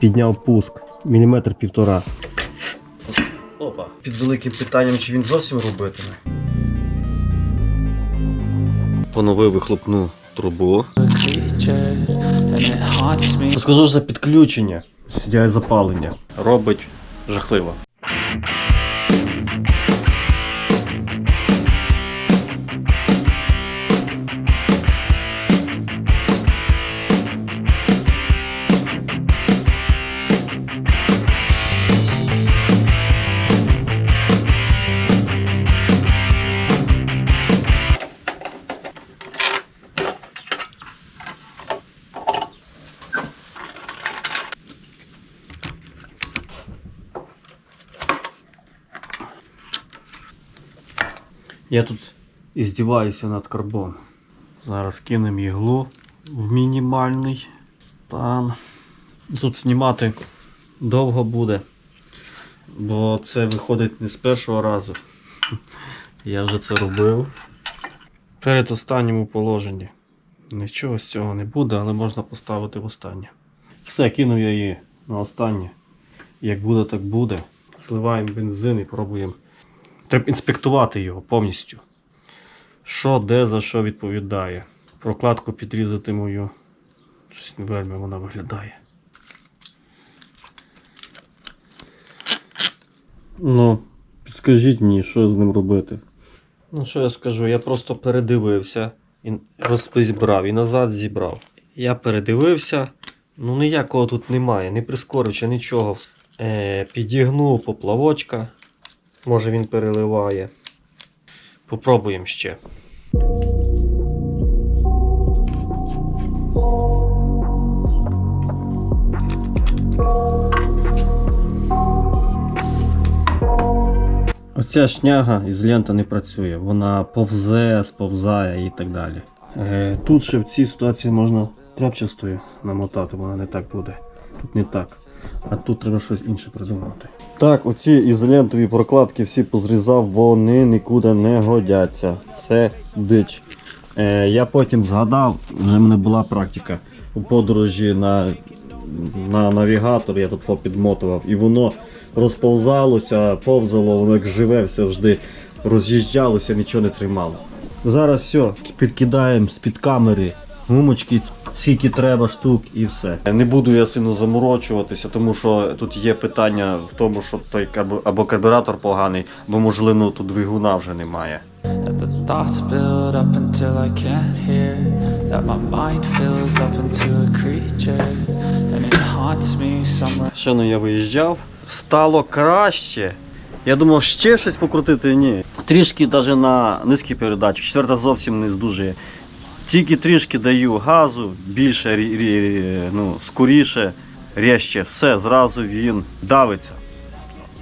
підняв пуск. Міліметр півтора. Опа. Під великим питанням, чи він зовсім робитиме. Поновив вихлопну трубу. Скажу за підключення. Сідяє запалення. Робить жахливо. Я тут іздіваюся над карбон. Зараз кинемо іглу в мінімальний стан. Тут знімати довго буде, бо це виходить не з першого разу. Я вже це робив. Перед останнім у положенні. Нічого з цього не буде, але можна поставити в останнє. Все, кинув я її на останнє. Як буде, так буде. Зливаємо бензин і пробуємо. Треба інспектувати його повністю. Що, де, за що відповідає. Прокладку підрізати мою. Щось не вельми вона виглядає. Ну, підскажіть мені, що з ним робити. Ну, що я скажу, я просто передивився і розбрав і назад зібрав. Я передивився, ну ніякого тут немає, ні прискорювача, нічого. Е, підігнув поплавочка. Може він переливає. Попробуємо ще. Оця шняга із лента не працює. Вона повзе, сповзає і так далі. Е, тут ще в цій ситуації можна тряпчастою намотати, вона не так буде. Тут не так. А тут треба щось інше придумати. Так, оці ізолентові прокладки всі позрізав, вони нікуди не годяться. Це дич. Е, я потім згадав, вже в мене була практика у подорожі на, на навігатор, я тут попідмотував, і воно розповзалося, повзало, воно як живе все завжди роз'їжджалося, нічого не тримало. Зараз все, підкидаємо з-під камери гумочки, скільки треба штук і все. Не буду я сильно заморочуватися, тому що тут є питання в тому, що той або карбюратор поганий, або можливо тут двигуна вже немає. Somewhere. Щойно я виїжджав, стало краще. Я думав, ще щось покрутити, ні. Трішки навіть на низькій передачі, четверта зовсім не здужує. Тільки трішки даю газу, більше, ну, скоріше, ряще, все, зразу він давиться.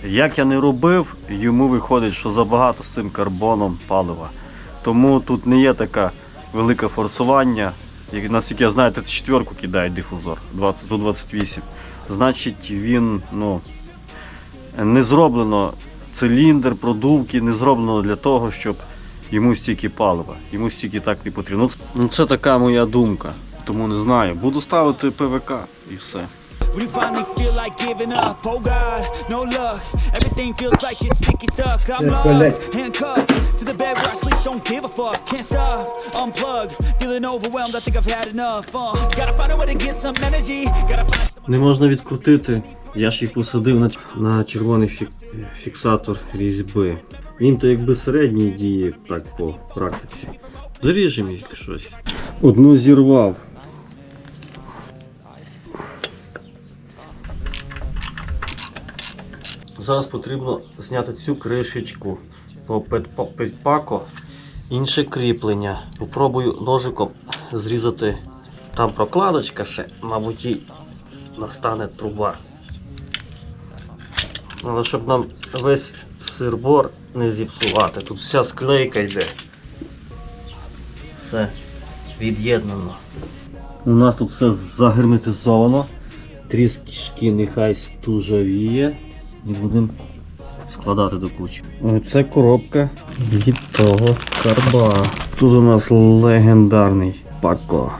Як я не робив, йому виходить, що забагато з цим карбоном палива. Тому тут не є таке велике форсування. Як, наскільки я знаю, 34 кидає дифузор 20, тут 28. Значить, він ну, не зроблено циліндр, продувки, не зроблено для того, щоб йому стільки палива. Йому стільки так не потрібно. Ну, це така моя думка. Тому не знаю. Буду ставити ПВК і все. When you finally feel like giving up, oh God, no luck. Everything feels like you're sticky stuck. I'm lost, handcuffed to the bed where I sleep. Don't give a fuck, can't stop. Unplug, feeling overwhelmed. I think I've had enough. Uh, gotta find a way to get some energy. Gotta find some. Не можна відкрутити. Я ж їх посадив на, на червоний фік, фіксатор різьби. Він то якби середній діє так по практиці. Зріжемо їх щось. Одну зірвав. Зараз потрібно зняти цю кришечку по підпако. Інше кріплення. Попробую ножиком зрізати. Там прокладочка ще, мабуть, і настане труба. Але щоб нам весь сирбор не зіпсувати. Тут вся склейка йде. Все від'єднано. У нас тут все загерметизовано. Тріски нехай стужавіє. І будемо складати до кучі. Це коробка від того карба. Тут у нас легендарний пако.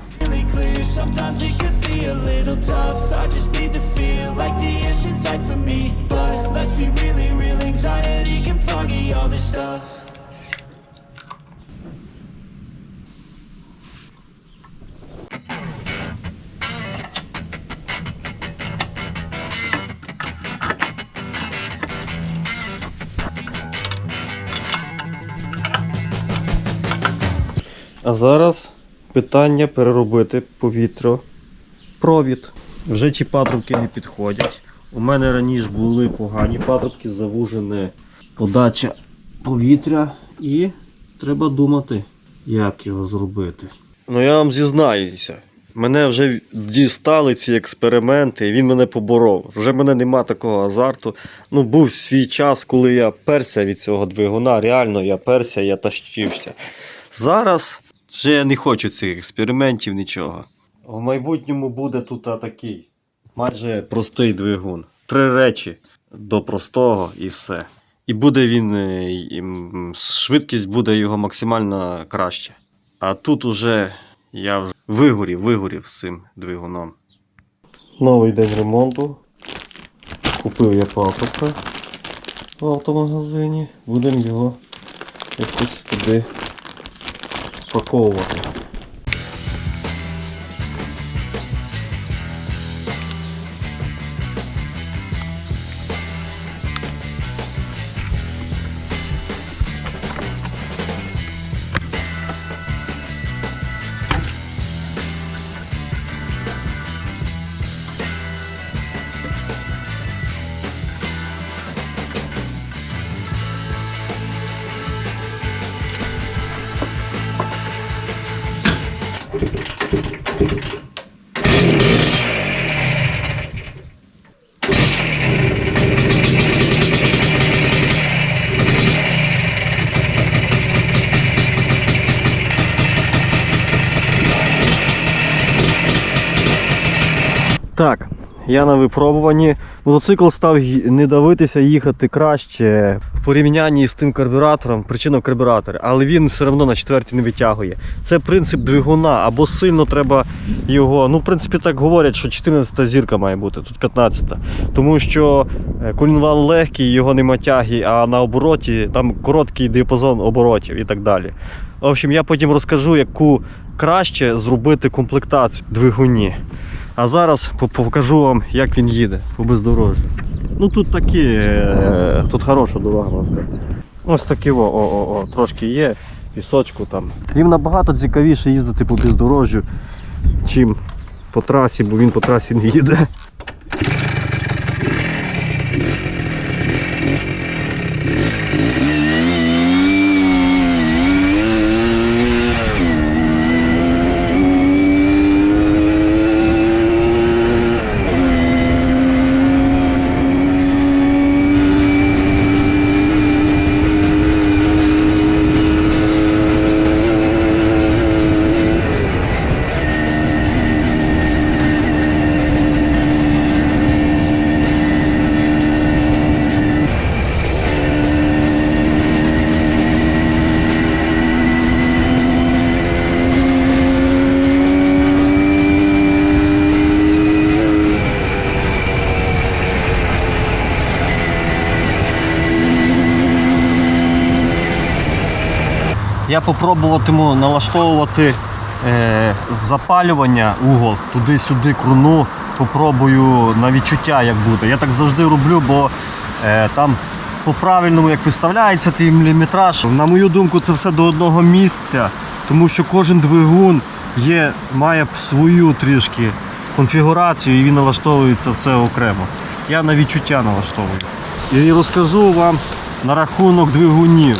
А зараз питання переробити повітря. Провід. Вже ті патрубки не підходять. У мене раніше були погані патрубки, завужена подача повітря і треба думати, як його зробити. Ну я вам зізнаюся. Мене вже дістали ці експерименти, і він мене поборов. Вже в мене нема такого азарту. Ну, був свій час, коли я перся від цього двигуна. Реально, я перся, я тащився. Зараз вже я не хочу цих експериментів, нічого. В майбутньому буде тут такий майже простий двигун. Три речі до простого і все. І буде він, е, і, швидкість буде його максимально краще. А тут уже я вигорів, вигорів з цим двигуном. Новий день ремонту. Купив я патрубка в автомагазині. Будемо його якось туди спаковувати. Так, я на випробуванні. Мотоцикл став не давитися, їхати краще в порівнянні з тим карбюратором. Причина в карбюраторі, але він все одно на четвертій не витягує. Це принцип двигуна, або сильно треба його. Ну, в принципі, так говорять, що 14-та зірка має бути, тут 15-та. Тому що е, колінвал легкий, його нема тяги, а на обороті там короткий діапазон оборотів і так далі. В общем, я потім розкажу, яку краще зробити комплектацію в двигуні. А зараз покажу вам, як він їде по бездорожжю. Ну тут такі, е, тут хороша дорога, можна. Ось такі о, о, о, о, трошки є, пісочку там. Їм набагато цікавіше їздити по бездорожжю, чим по трасі, бо він по трасі не їде. Я попробуватиму налаштовувати е, запалювання угол туди-сюди, круну. Попробую на відчуття, як буде. Я так завжди роблю, бо е, там по-правильному, як виставляється той міліметраж. На мою думку, це все до одного місця, тому що кожен двигун є, має свою трішки конфігурацію і він налаштовується все окремо. Я на відчуття налаштовую. І розкажу вам на рахунок двигунів.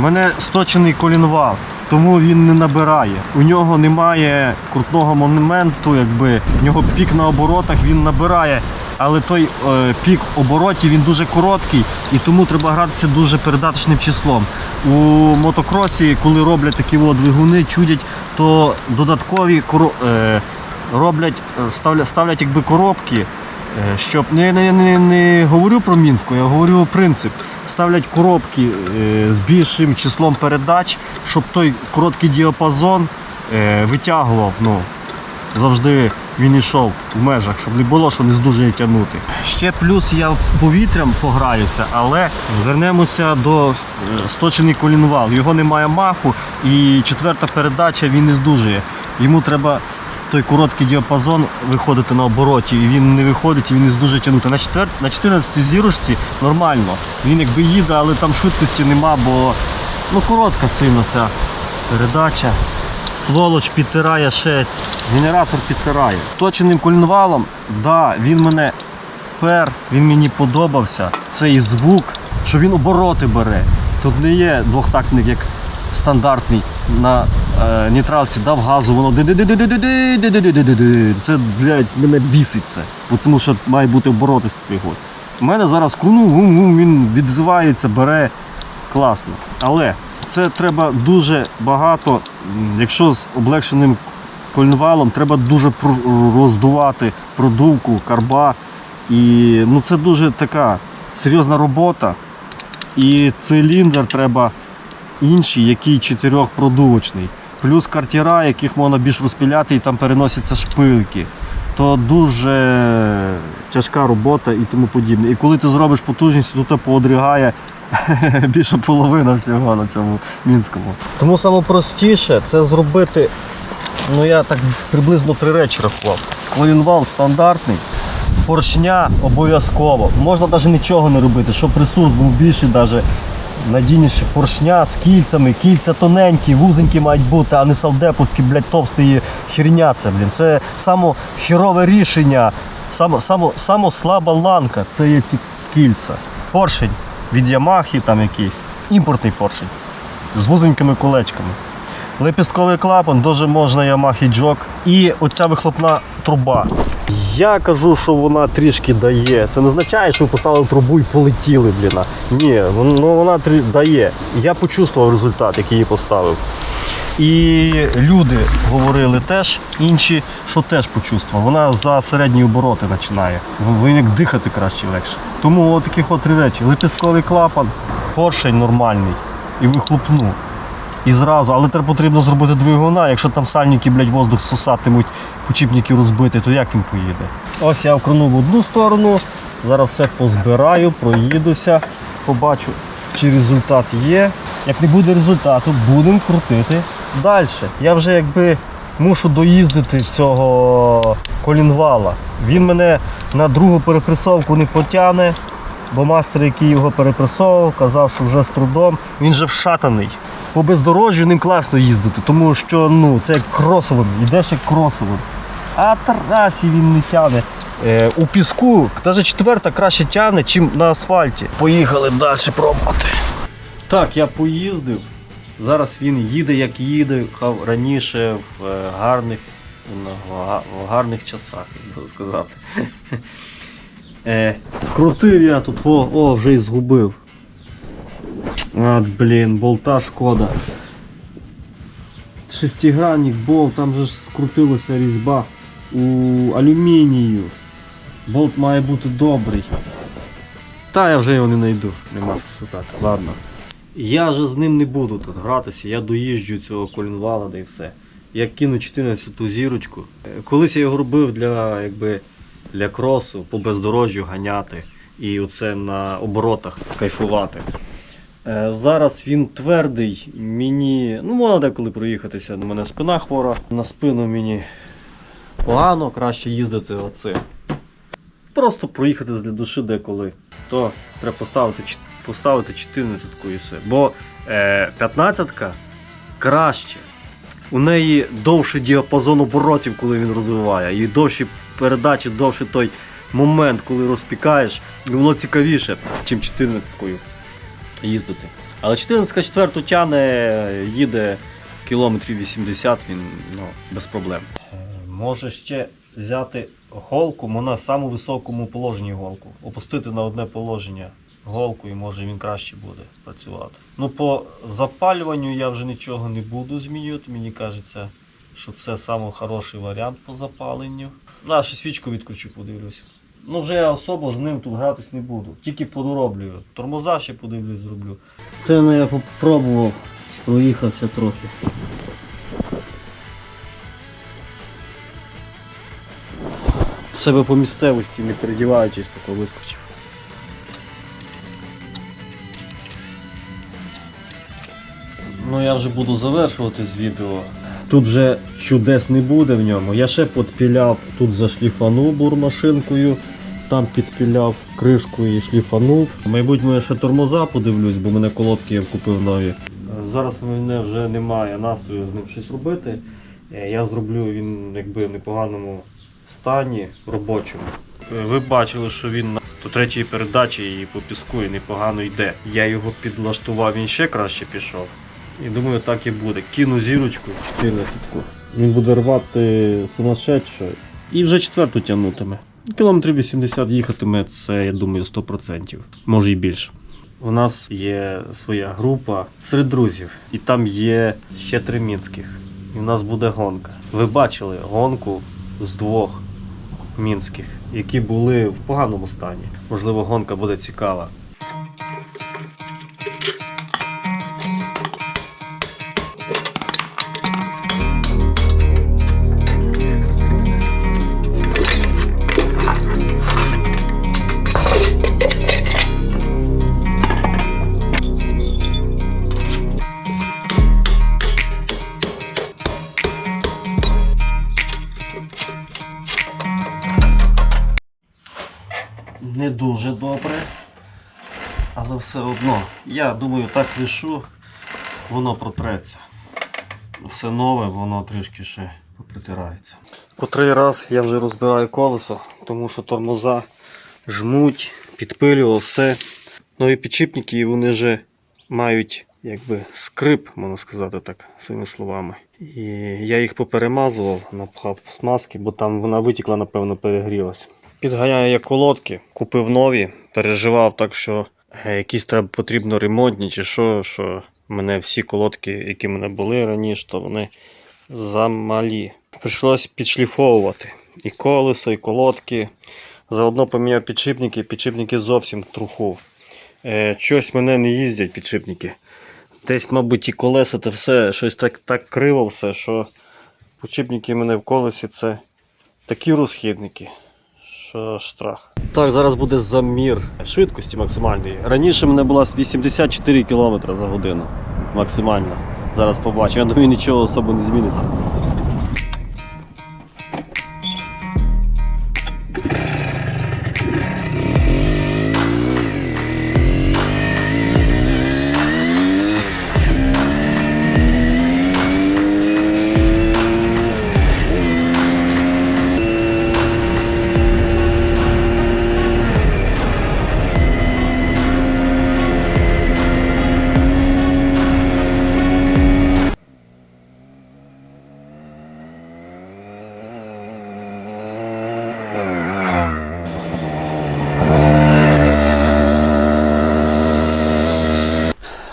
У мене сточений колінвал, тому він не набирає. У нього немає крутного моменту, якби в нього пік на оборотах він набирає, але той е, пік оборотів він дуже короткий і тому треба гратися дуже передаточним числом. У мотокросі, коли роблять такі от двигуни, чудять, то додаткові е, роблять, е, ставлять, ставлять якби коробки. Е, Щоб не, не, не, не говорю про мінську, я говорю принцип. Ставлять коробки е, з більшим числом передач, щоб той короткий діапазон е, витягував. Ну, завжди він йшов в межах, щоб не було, що не здужує тягнути. Ще плюс я повітрям пограюся, але вернемося до е, сточений колінвал. Його немає маху, і четверта передача він не здужує. Йому треба той короткий діапазон виходити на обороті, і він не виходить, і він не здужує тягнути. На, четвер... на 14 зірочці нормально. Він якби їде, але там швидкості нема, бо ну, коротка сильно ця передача. Сволоч підтирає ще, ць- генератор підтирає. Точеним колінвалом, да, він мене пер, він мені подобався. Цей звук, що він обороти бере. Тут не є двохтактник, як стандартний на Е, нейтралці дав газу, воно це блядь, мене біситься, бо Тому що має бути оборотистий год. У мене зараз круну, він відзивається, бере класно. Але це треба дуже багато, якщо з облегшеним кольнвалом, треба дуже роздувати продувку, карба. І ну, Це дуже така серйозна робота. І циліндр треба інший, який чотирьохпродувочний. Плюс картіра, яких можна більш розпиляти і там переносяться шпильки. То дуже тяжка робота і тому подібне. І коли ти зробиш потужність, то тебе поодрігає більше половина всього на цьому мінському. Тому найпростіше це зробити, ну я так приблизно три речі рахував. Колінвал стандартний, поршня обов'язково. Можна навіть нічого не робити, щоб ресурс був більший, навіть надійніше поршня з кільцями. Кільця тоненькі, вузенькі мають бути, а не салдеповські, блядь, херня це, блін. Це само херове рішення, само, само, само слаба ланка, це є ці кільця. Поршень від Ямахи там якийсь, імпортний поршень з вузенькими колечками. Лепістковий клапан, дуже можна Yamaha джок. І оця вихлопна труба. Я кажу, що вона трішки дає. Це не означає, що ви поставили трубу і полетіли, бліна. Ні, ну вона трі- дає. Я почувствував результат, який її поставив. І люди говорили теж, інші, що теж почувствував. Вона за середні обороти починає. Ви як дихати краще легше. Тому от таких от три речі. Лепістковий клапан, поршень нормальний і вихлопну. І зразу, але треба потрібно зробити двигуна. Якщо там сальники, блядь, воздух сосатимуть, почіпники розбити, то як він поїде? Ось я вкрунув в одну сторону, зараз все позбираю, проїдуся, побачу, чи результат є. Як не буде результату, будемо крутити далі. Я вже якби мушу доїздити цього колінвала. Він мене на другу перепресовку не потягне, бо мастер, який його перепресовував, казав, що вже з трудом. Він же вшатаний. По бездорожжю ним класно їздити, тому що ну, це як кросовим, йдеш як кросовим. А трасі він не тягне. Е, у піску навіть четверта краще тягне, ніж на асфальті. Поїхали далі пробувати. Так, я поїздив. Зараз він їде, як їхав раніше в е, гарних, в гарних часах, як би сказати. Е, скрутив я тут, о, о, вже і згубив. А, блін, болта шкода. Шестигранник болт, там же ж скрутилася різьба у алюмінію. Болт має бути добрий. Та я вже його не знайду, нема що шукати. Ладно. Я же з ним не буду тут гратися, я доїжджу цього колінвала да і все. Я кину 14-ту зірочку. Колись я його робив для, якби, для кросу, по бездорожжю ганяти і оце на оборотах кайфувати. Е, Зараз він твердий, мені, ну можна деколи проїхатися, у мене спина хвора, на спину мені погано, краще їздити оце. Просто проїхати для душі деколи. То треба поставити, поставити 14 і все. Бо е, 15-ка краще. У неї довший діапазон оборотів, коли він розвиває, і довші передачі, довший той момент, коли розпікаєш, воно цікавіше, ніж 14-кою їздити. Але 14 четверту тяне, їде кілометрів 80, він ну, без проблем. Може ще взяти голку, вона в самому високому положенні голку. Опустити на одне положення голку і може він краще буде працювати. Ну, по запалюванню я вже нічого не буду змінювати. Мені кажеться, що це хороший варіант по запаленню. На, ще свічку відкручу, подивлюся. Ну вже я особо з ним тут гратись не буду. Тільки подороблюю. Тормоза ще подивлюсь, зроблю. Це ну, я попробував, проїхався трохи. себе по місцевості, не передіваючись, тако вискочив. Ну я вже буду завершувати з відео. Тут вже чудес не буде в ньому. Я ще підпіляв, тут зашліфанув бурмашинкою, там підпіляв кришку і шліфанув. Майбутньо я ще тормоза подивлюсь, бо мене колодки я купив нові. Зараз в мене вже немає настрою з ним щось робити. Е, Я зроблю він якби в непоганому стані робочому. Е, Ви бачили, що він на до третьої передачі і по піску і непогано йде. Я його підлаштував, він ще краще пішов. І думаю, так і буде. Кину зірочку 14 Він буде рвати сумасшедше. І вже четверту тягнутиме. Кілометрів 80 їхатиме, це, я думаю, 100%. Може і більше. У нас є своя група серед друзів, і там є ще три мінських. І в нас буде гонка. Ви бачили гонку з двох мінських, які були в поганому стані. Можливо, гонка буде цікава. Все одно. Я думаю, так лишу, воно протреться. Все нове, воно трішки ще попритирається. Котрий раз я вже розбираю колесо, тому що тормоза жмуть, підпилював все. Нові підшипники вони вже мають якби скрип, можна сказати так, своїми словами. І я їх поперемазував, напхав смазки, бо там вона витікла, напевно, перегрілась. Підганяю я колодки, купив нові, переживав так, що якісь треба потрібно ремонтні чи що, що мене всі колодки, які в мене були раніше, то вони замалі. Прийшлось підшліфовувати і колесо, і колодки. Заодно поміняв підшипники, підшипники зовсім в труху. Е, щось мене не їздять підшипники. Десь, мабуть, і колеса, та все, щось так, так криво все, що підшипники мене в колесі це такі розхідники, що штраф? Так, зараз буде замір швидкості максимальної. Раніше мене була 84 км за годину. Максимально. Зараз побачимо. Я думаю, нічого особо не зміниться.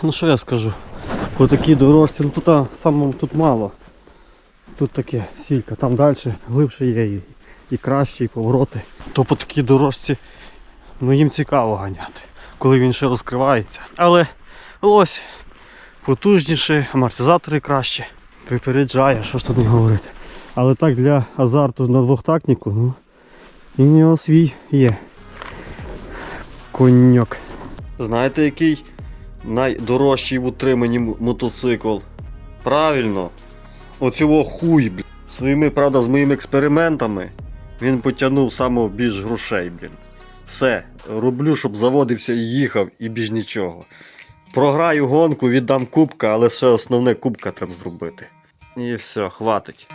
Ну що я скажу? По такій дорожці, ну тут самому тут мало. Тут таке сілька, там далі глибше є і, і краще, і повороти. То по такій дорожці ну їм цікаво ганяти, коли він ще розкривається. Але ось потужніше, амортизатори краще. Випереджає, що ж тут не говорити. Але так для азарту на двохтактнику, ну і в нього свій є. Коньок. Знаєте, який найдорожчий в утриманні мотоцикл? Правильно. Оцього хуй, блін. Своїми, правда, з моїми експериментами він потягнув саме більш грошей, блін. Все, роблю, щоб заводився і їхав, і більш нічого. Програю гонку, віддам кубка, але ще основне кубка треба зробити. І все, хватить.